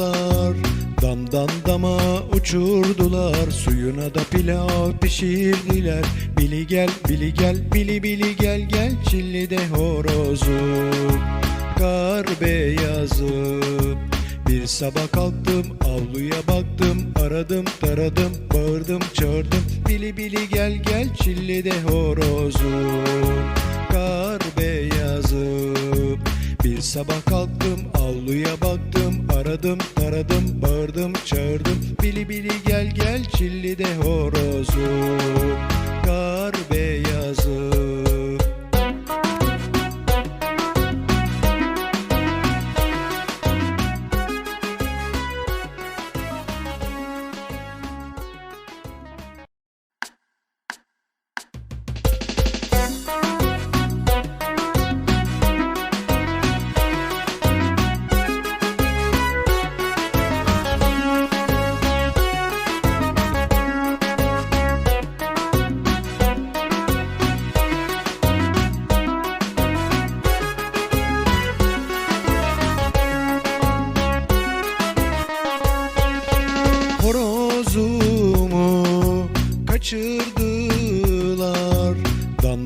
kaçırdılar Damdan dama uçurdular. Suyuna da pilav pişirdiler. Bili gel bili gel bili bili gel gel Çilli de horozu. Kar beyazı. Bir sabah kalktım avluya baktım Aradım taradım bağırdım çağırdım. Bili bili gel gel çilli de horozu. Kar beyazı. Bir sabah kalktım avluya baktım Aradım taradım bağırdım çağırdım. Bili bili gel gel çilli de horozu. Kar beyazı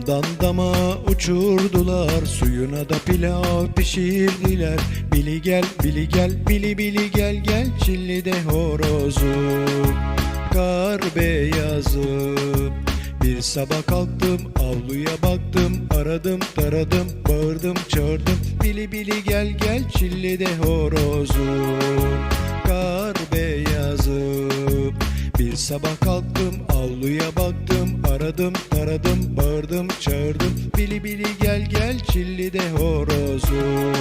Damdan dama uçurdular Suyuna da pilav pişirdiler. Bili gel bili gel bili bili gel gel Çilli de horozu. Kar beyazı. Bir sabah kalktım avluya baktım Aradım taradım bağırdım çağırdım. Bili bili gel gel çilli de horozu. Kar beyazı. Bir sabah kalktım avluya baktım Aradım taradım bağırdım çağırdım. Bili bili gel gel çilli de horozu.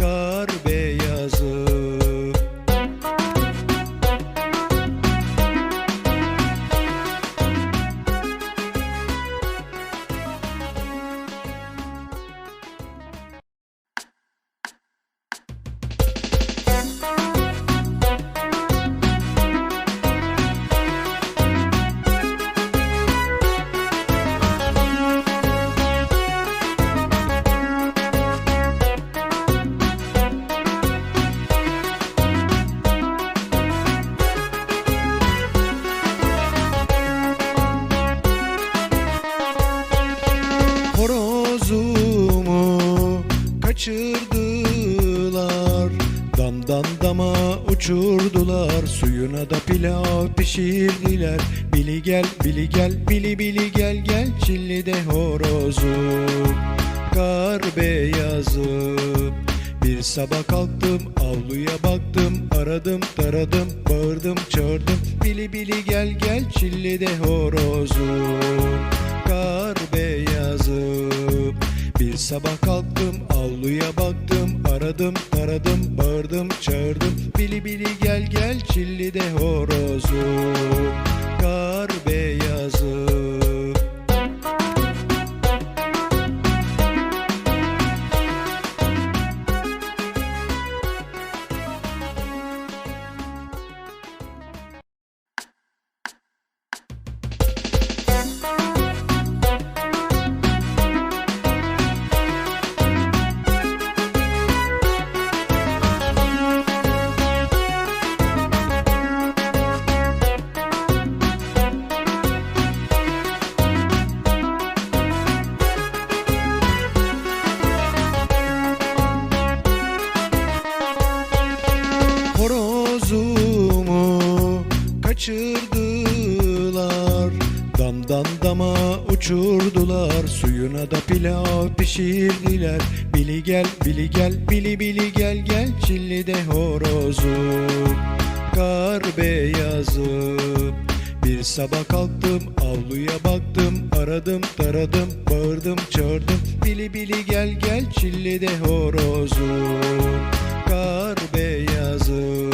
Kar beyazı uçurdular Suyuna da pilav pişirdiler. Bili gel bili gel bili bili gel gel Çilli de horozu. Kar beyazı. Bir sabah kalktım avluya baktım Aradım taradım bağırdım çağırdım. Bili bili gel gel çilli de horozu. Kar beyazı. Bir sabah kalktım avluya baktım Aradım taradım bağırdım çağırdım. Bili bili gel gel çilli de horozu. Kar beyazı Damdan dama uçurdular Suyuna da pilav pişirdiler. Bili gel bili gel bili bili gel gel Çilli de horozu. Kar beyazı. Bir sabah kalktım avluya baktım Aradım taradım bağırdım çağırdım. Bili bili gel gel çilli de horozu. Kar beyazı.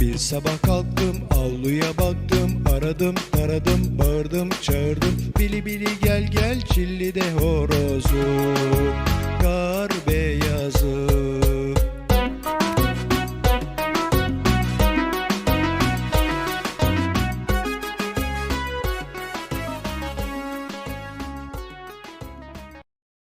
Bir sabah kalktım avluya baktım Aradım aradım bağırdım çağırdım. Bili bili gel gel çilli de horozum Kar beyazım